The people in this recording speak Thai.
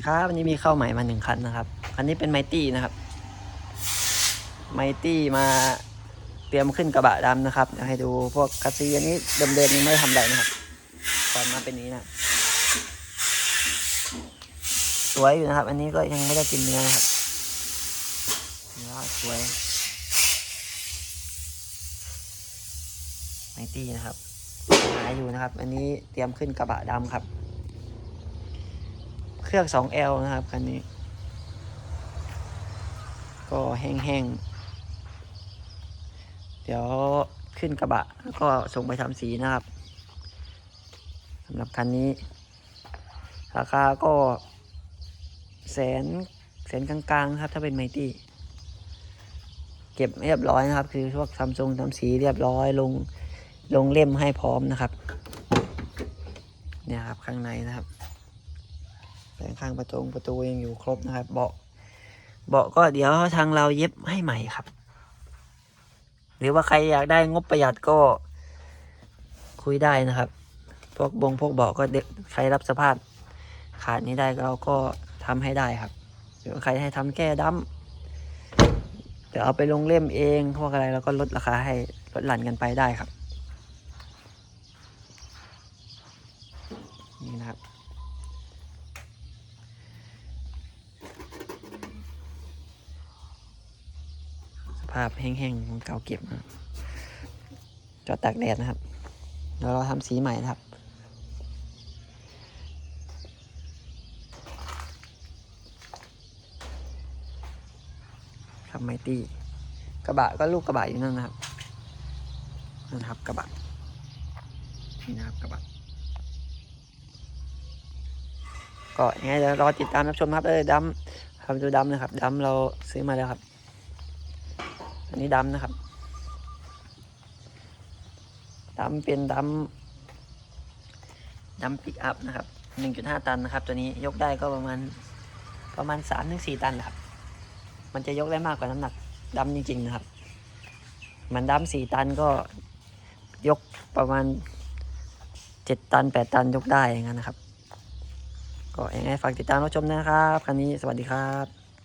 ดีครับวันนี้มีเข้าใหม่มาหนึ่งคันนะครับ คันนี้เป็นไมตี้นะครับ ไมตี้มาเตรียมขึ้นกระบะดำนะครับให้ดูพวกคัสซีอันนี้เดิมๆยังไม่ทำอะไรนะครับตอนมาเป็นนี้นะสวยอยู่นะครับ อันนี้ก็ยังไม่ได้กินเนื้อนะครับเนื้อสวยไมตี้นะครับหายอยู่นะครับ อันนี้เตรียมขึ้นกระบะดำครับ เครื่อง 2L นะครับคันนี้ ก็แห้งๆ เดี๋ยวขึ้นกระบะแล้วก็ส่งไปทำสีนะครับสำหรับคันนี้ ราคาก็แสนแสนกลางๆครับ ถ้าเป็นไมตี้เก็บเรียบร้อยนะครับ คือพวกซัมซุงทำสีเรียบร้อยลงลงเล่มให้พร้อมนะครับ เนี่ยครับข้างในนะครับ แต่ข้างประตูประตูยังอยู่ครบนะครับ เบาะเบาะก็เดี๋ยวทางเราเย็บให้ใหม่ครับ หรือว่าใครอยากได้งบประหยัดก็คุยได้นะครับ พวกบงพวกเบาะก็เด็กใครรับสภาพ ขาดนี้ได้เราก็ทำให้ได้ครับหรือว่าใครให้ทำแก้ดั้มเดี๋ยวเอาไปลงเล่มเองพวกอะไรเราก็ลดราคาให้ลดหลั่นกันไปได้ครับ นี่นะครับ ภาพแห้งๆของเก่าเก็บนะครับจอดตากแดดนะครับเดี๋ยวเราทำสีใหม่นะครับครับไมตีกระบะก็ลูกกระบะอยู่นั่นนะครับนั่นนะครับกระบะนี่นะครับกระบะก็ยังไงเดี๋ยวรอติดตามรับชมครับเออดำทำดูดำนะครับดำเราซื้อมาแล้วครับ อันนี้ดำนะครับดำเป็นดำดำปิกอัพนะครับหนึ่งจุดห้าตันนะครับ ตัวนี้ยกได้ก็ประมาณประมาณสามถึงสี่ตันนะครับ มันจะยกได้มากกว่าน้ำหนักดำจริง ๆ นะครับ มันดำสี่ตันก็ยกประมาณเจ็ดตันแปดตันยกได้อย่างนั้นนะครับ ก็ยังไงฝากติดตามรับชมนะครับ คันนี้สวัสดีครับ